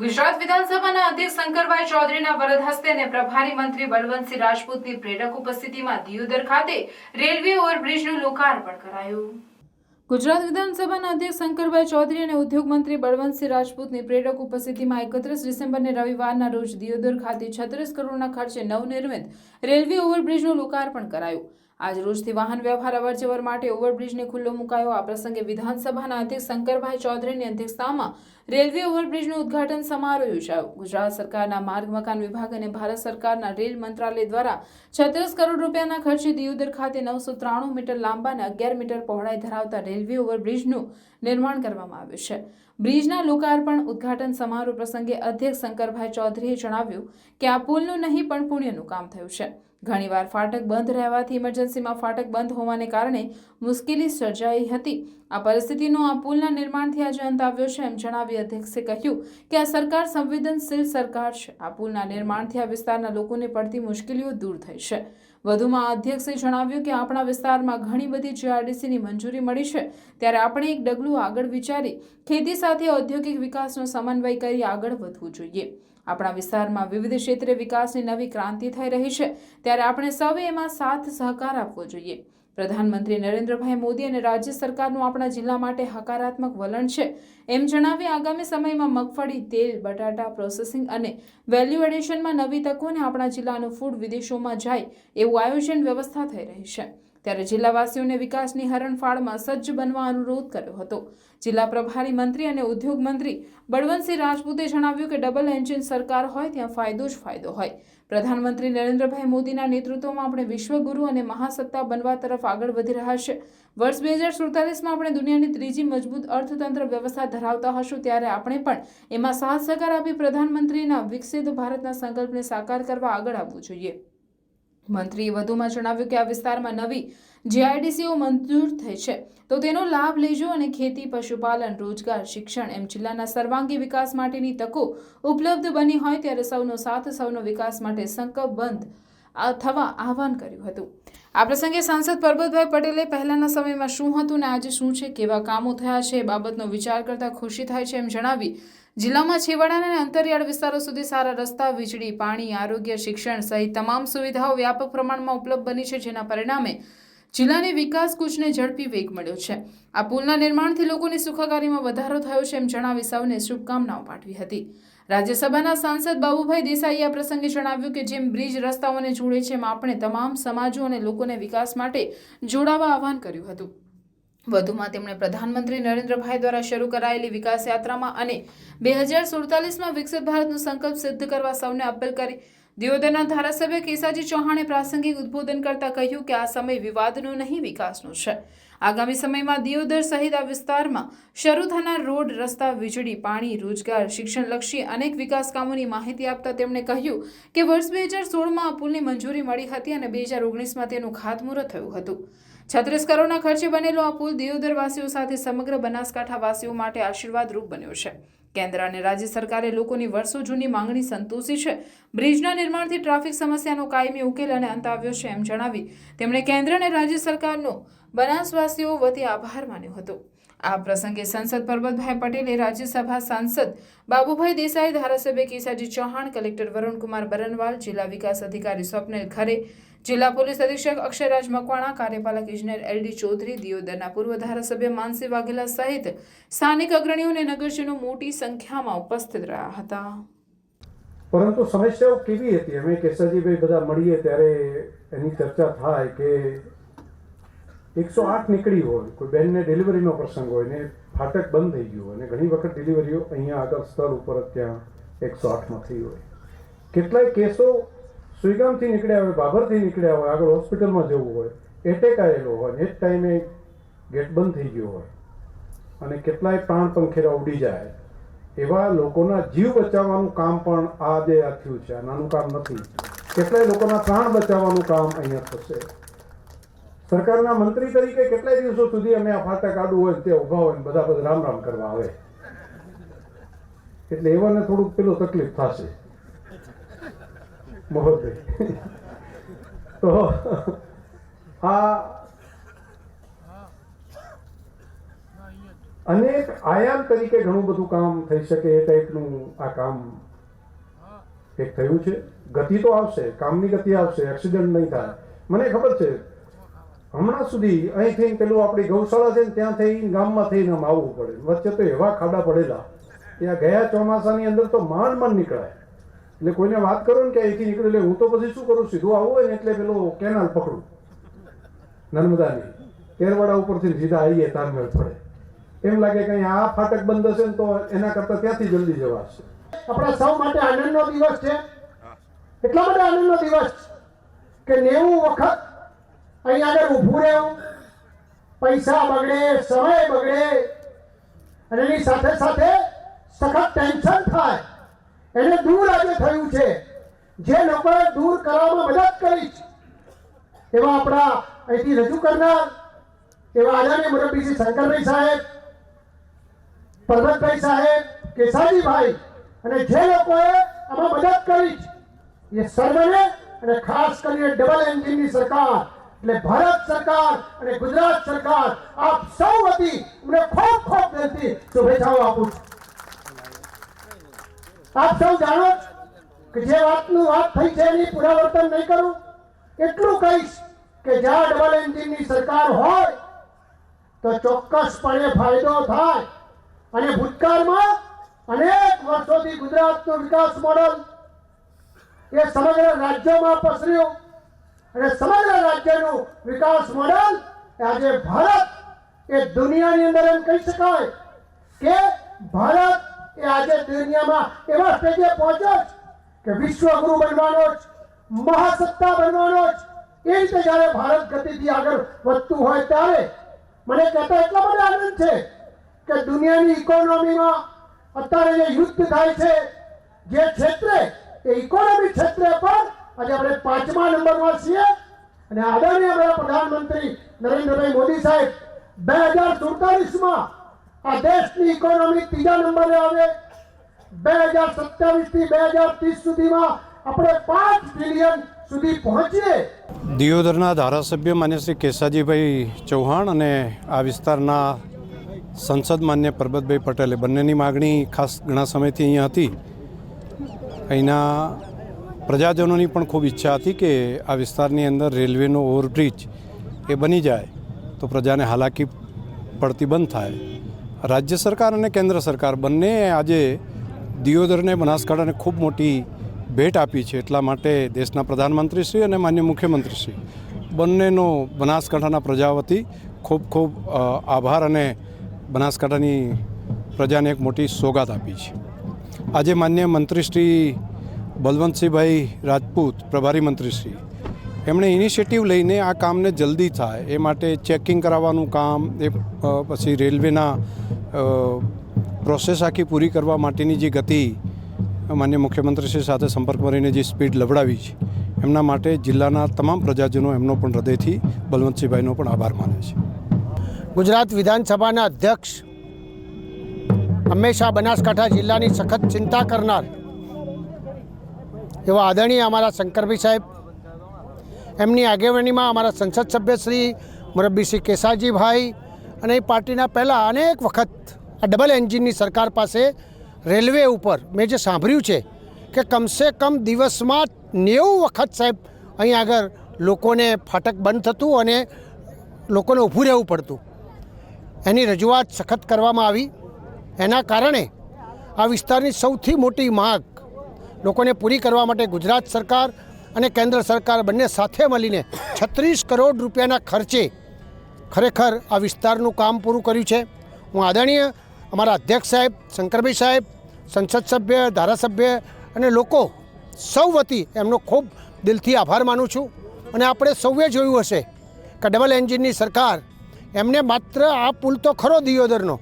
ગુજરાત વિધાનસભાના અધ્યક્ષ શંકરભાઈ ચૌધરીના વરદ હસ્તે અને પ્રભારી મંત્રી બલવંતસિંહ રાજપૂતની પ્રેરક ઉપસ્થિતિમાં દિયોદર ખાતે રેલવે ઓવરબ્રિજનું લોકાર્પણ કરાયું. ગુજરાત વિધાનસભાના અધ્યક્ષ શંકરભાઈ ચૌધરી અને ઉદ્યોગ મંત્રી બળવંતસિંહ રાજપૂતની પ્રેરક ઉપસ્થિતિમાં એકત્રીસ ડિસેમ્બરને રવિવારના રોજ દિયોદર ખાતે છત્રીસ કરોડના ખર્ચે નવનિર્મિત રેલવે ઓવરબ્રિજનું લોકાર્પણ કરાયું. આજ રોજથી વાહન વ્યવહાર અવરજવર માટે ઓવરબ્રિજને ખુલ્લો મુકાયો. આ પ્રસંગે વિધાનસભાના અધ્યક્ષ શંકરભાઈ ચૌધરીની અધ્યક્ષતામાં રેલવે ઓવરબ્રિજનું ઉદ્ઘાટન સમારોહ યોજાયો. ગુજરાત સરકારના માર્ગ, મકાન વિભાગ અને ભારત સરકારના રેલ મંત્રાલય દ્વારા છત્રીસ કરોડ રૂપિયાના ખર્ચે દિયોદર ખાતે નવસો ત્રાણું મીટર લાંબા અને અગિયાર મીટર પહોળાઈ ધરાવતા રેલવે ઓવરબ્રિજનું નિર્માણ કરવામાં આવ્યું છે. બ્રિજના લોકાર્પણ, ઉદ્ઘાટન સમારોહ પ્રસંગે અધ્યક્ષ શંકરભાઈ ચૌધરીએ જણાવ્યું કે આ પુલનું નહીં, પણ પુણ્યનું કામ થયું છે. ઘણીવાર ફાટક બંધ રહેવાથી ઇમરજન્સીમાં ફાટક બંધ હોવાને કારણે મુશ્કેલી સર્જાઈ હતી. આ પરિસ્થિતિનો આ પુલના નિર્માણથી આજે અંત આવ્યો છે એમ જણાવી અધ્યક્ષે કહ્યું કે આ સરકાર સંવેદનશીલ સરકાર છે. આ પુલના નિર્માણથી આ વિસ્તારના લોકોને પડતી મુશ્કેલીઓ દૂર થઈ છે. વધુમાં અધ્યક્ષે જણાવ્યું કે આપણા વિસ્તારમાં ઘણી બધી જીઆરડીસીની મંજૂરી મળી છે. ત્યારે આપણે એક ડગલું આગળ વિચારી ખેતી સાથે ઔદ્યોગિક વિકાસનો સમન્વય કરી આગળ વધવું જોઈએ. આપણા વિસ્તારમાં વિવિધ ક્ષેત્રે વિકાસની નવી ક્રાંતિ થઈ રહી છે. ત્યારે આપણે સૌએ એમાં સાથ સહકાર આપવો જોઈએ. પ્રધાનમંત્રી નરેન્દ્રભાઈ મોદી અને રાજ્ય સરકારનું આપણા જિલ્લા માટે હકારાત્મક વલણ છે. એમ જણાવી આગામી સમયમાં મગફળી, તેલ, બટાટા, પ્રોસેસિંગ અને વેલ્યુ એડિશનમાં નવી તકો અને આપણા જિલ્લાનું ફૂડ વિદેશોમાં જાય એવું આયોજન વ્યવસ્થા થઈ રહી છે. ત્યારે જિલ્લાવાસીઓને વિકાસની હરણફાળમાં સજ્જ બનવા અનુરોધ કર્યો હતો. જિલ્લા પ્રભારી મંત્રી અને ઉદ્યોગ મંત્રી બળવંતસિંહ રાજપૂતે જણાવ્યું કે, ડબલ એન્જિન સરકાર હોય, ત્યાં ફાયદો જ ફાયદો હોય. પ્રધાનમંત્રી નરેન્દ્રભાઈ મોદીના નેતૃત્વમાં આપણે વિશ્વગુરુ અને મહાસત્તા બનવા તરફ આગળ વધી રહ્યા છે. વર્ષ બે હજાર સુડતાલીસમાં આપણે દુનિયાની ત્રીજી મજબૂત અર્થતંત્ર વ્યવસ્થા ધરાવતા હશું ત્યારે આપણે પણ એમાં સાથ સહકાર આપી પ્રધાનમંત્રીના વિકસિત ભારતના સંકલ્પને સાકાર કરવા આગળ આવવું જોઈએ. મંત્રીએ વધુમાં જણાવ્યું કે આ વિસ્તારમાં નવી જીઆઈડીસીઓ મંજૂર થઈ છે. તો તેનો લાભ લેજો અને ખેતી, પશુપાલન, રોજગાર, શિક્ષણ એમ જિલ્લાના સર્વાંગી વિકાસ માટેની તકો ઉપલબ્ધ બની હોય ત્યારે સૌનો સાથ, સૌનો વિકાસ માટે સંકલ્પબંધ થવા આહવાન કર્યું હતું. આ પ્રસંગે સાંસદ પરબતભાઈ પટેલે પહેલાના સમયમાં શું હતું ને આજે શું છે, કેવા કામો થયા છે એ બાબતનો વિચાર કરતાં ખુશી થાય છે એમ જણાવી જિલ્લામાં છેવાડાના અને અંતરિયાળ વિસ્તારો સુધી સારા રસ્તા, વીજળી, પાણી, આરોગ્ય, શિક્ષણ સહિત તમામ સુવિધાઓ વ્યાપક પ્રમાણમાં ઉપલબ્ધ બની છે, જેના પરિણામે જિલ્લાની વિકાસ કૂચને ઝડપી વેગ મળ્યો છે. આ પુલના નિર્માણથી લોકોની સુખાકારીમાં વધારો થયો છે એમ જણાવી સૌને શુભકામનાઓ પાઠવી હતી. રાજ્યસભાના સાંસદ બાબુભાઈ દેસાઈએ આ પ્રસંગે જણાવ્યું કે જેમ બ્રિજ રસ્તાઓને જોડે છે એમ આપણે તમામ સમાજો અને લોકોને વિકાસ માટે જોડાવા આહવાન કર્યું હતું. વધુમાં તેમણે પ્રધાનમંત્રી નરેન્દ્રભાઈ દ્વારા શરૂ કરાયેલી વિકાસ યાત્રામાં અને બે હજાર સુડતાલીસમાં વિકસિત ભારતનો સંકલ્પ સિદ્ધ કરવા સૌને અપીલ કરી. દિયોદરના ધારાસભ્ય કેસાજી ચૌહાણે પ્રાસંગિક ઉદ્બોધન કરતા કહ્યું કે આ સમય વિવાદનો નહીં, વિકાસનો છે. આગામી સમયમાં દિયોદર સહિત આ વિસ્તારમાં શરૂ થનાર રોડ રસ્તા વીજળી, પાણી, રોજગાર, શિક્ષણલક્ષી અનેક વિકાસ કામોની માહિતી આપતા તેમણે કહ્યું કે વર્ષ બે હજાર સોળમાં આ પુલની મંજૂરી મળી હતી અને બે હજાર ઓગણીસમાં તેનું ખાતમુહૂર્ત થયું હતું. છત્રીસ કરોડના ખર્ચે બનેલો આ પુલ દિયોદર વાસીઓ સાથે સમગ્ર બનાસકાંઠાવાસીઓ માટે આશીર્વાદરૂપ બન્યો છે. કેન્દ્ર અને રાજ્ય સરકારે લોકોની વર્ષો જૂની માંગણી સંતોષી છે. બ્રિજના નિર્માણથી ટ્રાફિક સમસ્યાનો કાયમી ઉકેલ અને અંત આવ્યો છે એમ જણાવી તેમણે કેન્દ્ર અને રાજ્ય સરકારનો બનાસવાસીઓ વતી આભાર માન્યો હતો. આ પ્રસંગે સંસદ પરબતભાઈ પટેલે રાજ્યસભા સાંસદ બાબુભાઈ દેસાઈ, ધારાસભ્ય કેસાજી ચૌહાણ, કલેક્ટર વરુણકુમાર બરનવાલ, જિલ્લા વિકાસ અધિકારી સ્વપ્નિલ ખરે જિલ્લા પોલીસ અધિક્ષક અક્ષયરાજ મકવાણા, કાર્યપાલક ઇજનેર એલડી ચૌધરી, દિયોદરના પૂર્વ ધારાસભ્ય માનસી વાઘેલા સહિત સ્થાનિક અગ્રણીઓ અને નગરજનો મોટી સંખ્યામાં ઉપસ્થિત રહ્યા હતા. પરંતુ સમસ્યાઓ કેવી હતી? અમે કેસરજીભાઈ બધા મળીએ ત્યારે એની ચર્ચા થાય કે એકસો આઠ નીકળી હોય, કોઈ બહેનને ડિલિવરીનો પ્રસંગ હોય ને ફાટક બંધ થઈ ગયું અને ઘણી વખત ડિલિવરીઓ અહીંયા આગળ સ્તર ઉપર ત્યાં એકસો આઠમાં થઈ હોય. કેટલાય કેસો સુઈગામથી નીકળ્યા હોય, બાબરથી નીકળ્યા હોય, આગળ હોસ્પિટલમાં જવું હોય એટેક આવેલો હોય એ જ ટાઈમે ગેટ બંધ થઈ ગયો હોય. અને કેટલાય પ્રાણ પંખેરા ઉડી જાય. એવા લોકોના જીવ બચાવવાનું કામ પણ આ જે આ થયું છે, આ નાનું કામ નથી. કેટલાય લોકોના પ્રાણ બચાવવાનું કામ અહીંયા થશે. સરકારના મંત્રી તરીકે કેટલાય દિવસો સુધી અમે આ ફાટા કાઢવું હોય તે ઊભા હોય બધા બધા રામ રામ કરવા આવે. એટલે એવાને થોડુંક પેલું તકલીફ થશે. મોહનભાઈ તો, આ અનેક આયામ તરીકે ઘણું બધું કામ થઈ શકે એ ટાઈપનું આ કામ એક થયું છે. ગતિ તો આવશે, કામની ગતિ આવશે એક્સિડન્ટ નહીં થાય. મને ખબર છે, હમણાં સુધી અહીં થઈને પેલું આપણી ગૌશાળા છે ને ત્યાં થઈ ગામમાં થઈને આમ આવવું પડે. વચ્ચે તો એવા ખાડા પડેલા. ત્યાં ગયા ચોમાસાની અંદર તો માંડ માંડ નીકળાય. એટલે કોઈને વાત કરો ને કે અહીંથી નીકળ્યું એટલે હું તો પછી શું કરું? સીધું આવું હોય ને એટલે પેલો કેનાલ પકડું. નર્મદાની. કેરવાડા ઉપરથી સીધા આવીએ તારમેળ પડે એમ લાગે કે આ ફાટક બંધ હશે ને તો એના કરતાં ત્યાંથી જલ્દી જવાશે. આપણા સૌ માટે આનંદનો દિવસ છે. એટલા માટે આનંદનો દિવસ કે નેવું વખત અહીં આગળ ઊભું રહેવું, પૈસા બગડે, સમય બગડે, અને એની સાથે સાથે સખત ટેન્શન થાય. એને દૂર આજે થયું છે. જે લોકોએ દૂર કરવામાં મદદ કરી એવા આપણા અહીંથી રજૂ કરનાર એવા આદરણીય મુરબ્બી શ્રી શંકરભાઈ સાહેબ, પરબતભાઈ સાહેબ, કેસાજીભાઈ અને જે લોકોએ આમાં મદદ કરી એ સર્વને અને ખાસ કરીને ડબલ એન્જિનની સરકાર, એટલે ભારત સરકાર અને ગુજરાત સરકાર, આપ સૌ વતી મને ખૂબ ખૂબ દિલથી શુભેચ્છાઓ આપું છું. આપ સૌ જાણો કે જે વાતનું વાત થઈ છે એની પુનરાવર્તન નહીં કરું. એટલું કહીશ કે જ્યાં ડબલ એન્જિનની સરકાર હોય તો ચોક્કસપણે ફાયદો થાય. અને ભૂતકાળમાં અનેક વર્ષોથી ગુજરાતનું વિકાસ મોડલ એ સમગ્ર રાજ્યોમાં પસર્યું. અને સમગ્ર રાજ્યનું વિકાસ મોડલ આજે ભારત એ દુનિયાની અંદર એમ કહી શકાય કે ભારત એ આજે દુનિયામાં એવા સ્ટેજે પહોંચ્યો છે કે વિશ્વગુરુ બનવાનો જ, મહાસત્તા બનવાનો જ. એ રીતે જ્યારે ભારત ગતિથી આગળ વધતું હોય ત્યારે મને કહેતા એટલો બધો આનંદ છે કે દુનિયાની ઇકોનોમીમાં અત્યારે જે યુદ્ધ થાય છે, જે ક્ષેત્રે, એ ઇકોનોમી ક્ષેત્રે પણ આજે આપણે પાંચમા નંબરમાં છીએ. અને આદરણીય પ્રધાનમંત્રી નરેન્દ્રભાઈ મોદી સાહેબ, બે હજાર સુડતાલીસમાં આ દેશની ઇકોનોમી ત્રીજા નંબરે આવે. બે હજાર સત્યાવીસથી બે હજાર ત્રીસ સુધીમાં આપણે પાંચ બિલિયન સુધી પહોંચીએ. દિયોદરના ધારાસભ્ય માન્ય શ્રી કેસાજીભાઈ ચૌહાણ અને આ વિસ્તારના સંસદ માન્ય પરબતભાઈ પટેલે બંનેની માગણી ખાસ ઘણા સમયથી અહીંયા હતી. અહીંના પ્રજાજનોની પણ ખૂબ ઈચ્છા હતી કે આ વિસ્તારની અંદર રેલવેનો ઓવરબ્રિજ એ બની જાય તો પ્રજાને હાલાકી પડતી બંધ થાય. રાજ્ય સરકાર અને કેન્દ્ર સરકાર બંને આજે દિયોદરને બનાસકાંઠાને ખૂબ મોટી ભેટ આપી છે. એટલા માટે દેશના પ્રધાનમંત્રીશ્રી અને માન્ય મુખ્યમંત્રીશ્રી બંનેનો બનાસકાંઠાના પ્રજા વતી ખૂબ ખૂબ આભાર અને બનાસકાંઠાની પ્રજાને એક મોટી સોગાત આપી છે. આજે માન્ય મંત્રીશ્રી બલવંતસિંહભાઈ રાજપૂત, પ્રભારી મંત્રીશ્રી એમણે ઇનિશિયેટિવ લઈને આ કામને જલ્દી થાય. એ માટે ચેકિંગ કરાવવાનું કામ, એ પછી રેલવેના પ્રોસેસ આખી પૂરી કરવા માટેની જે ગતિ માન્ય મુખ્યમંત્રીશ્રી સાથે સંપર્ક કરીને જે સ્પીડ લવડાવી છે, એમના માટે જિલ્લાના તમામ પ્રજાજનો એમનો પણ હૃદયથી બલવંતસિંહભાઈનો પણ આભાર માને છે. ગુજરાત વિધાનસભાના અધ્યક્ષ હંમેશા બનાસકાંઠા જિલ્લાની સખત ચિંતા કરનાર એવા આદરણીય અમારા શંકરભાઈ સાહેબ એમની આગેવાનીમાં અમારા સંસદ સભ્ય શ્રી મુરબ્બી કેસાજીભાઈ અને એ પાર્ટીના પહેલાં અનેક વખત આ ડબલ એન્જિનની સરકાર પાસે રેલવે ઉપર મેં જે સાંભળ્યું છે કે કમસે કમ દિવસમાં નેવું વખત સાહેબ અહીં આગળ લોકોને ફાટક બંધ થતું અને લોકોને ઊભું રહેવું પડતું. એની રજૂઆત સખત કરવામાં આવી. એના કારણે આ વિસ્તારની સૌથી મોટી માગ લોકોને પૂરી કરવા માટે ગુજરાત સરકાર અને કેન્દ્ર સરકાર બંને સાથે મળીને છત્રીસ કરોડ રૂપિયાના ખર્ચે ખરેખર આ વિસ્તારનું કામ પૂરું કર્યું છે. હું આદરણીય અમારા અધ્યક્ષ સાહેબ, શંકરભાઈ સાહેબ, સંસદ સભ્ય, ધારાસભ્ય અને લોકો સૌ વતી એમનો ખૂબ દિલથી આભાર માનું છું. અને આપણે સૌએ જોયું હશે કે ડબલ એન્જિનની સરકાર એમને માત્ર આ પુલ તો ખરો દિયોદરનો,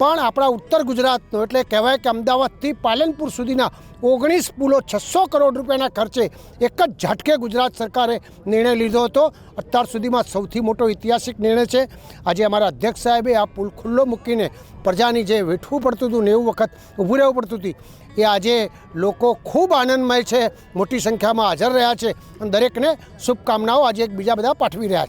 પણ આપણા ઉત્તર ગુજરાતનો, એટલે કહેવાય કે અમદાવાદથી પાલનપુર સુધીના ઓગણીસ પુલો છસો કરોડ રૂપિયાના ખર્ચે એક જ ઝાટકે ગુજરાત સરકારે નિર્ણય લીધો હતો. અત્યાર સુધીમાં સૌથી મોટો ઐતિહાસિક નિર્ણય છે. આજે અમારા અધ્યક્ષ સાહેબે આ પુલ ખુલ્લો મૂકીને પ્રજાની જે વેઠવું પડતું હતું નેવું વખત ઊભું રહેવું પડતું હતું. એ આજે લોકો ખૂબ આનંદમય છે. મોટી સંખ્યામાં હાજર રહ્યા છે અને દરેકને શુભકામનાઓ આજે એકબીજા બધા પાઠવી રહ્યા છે.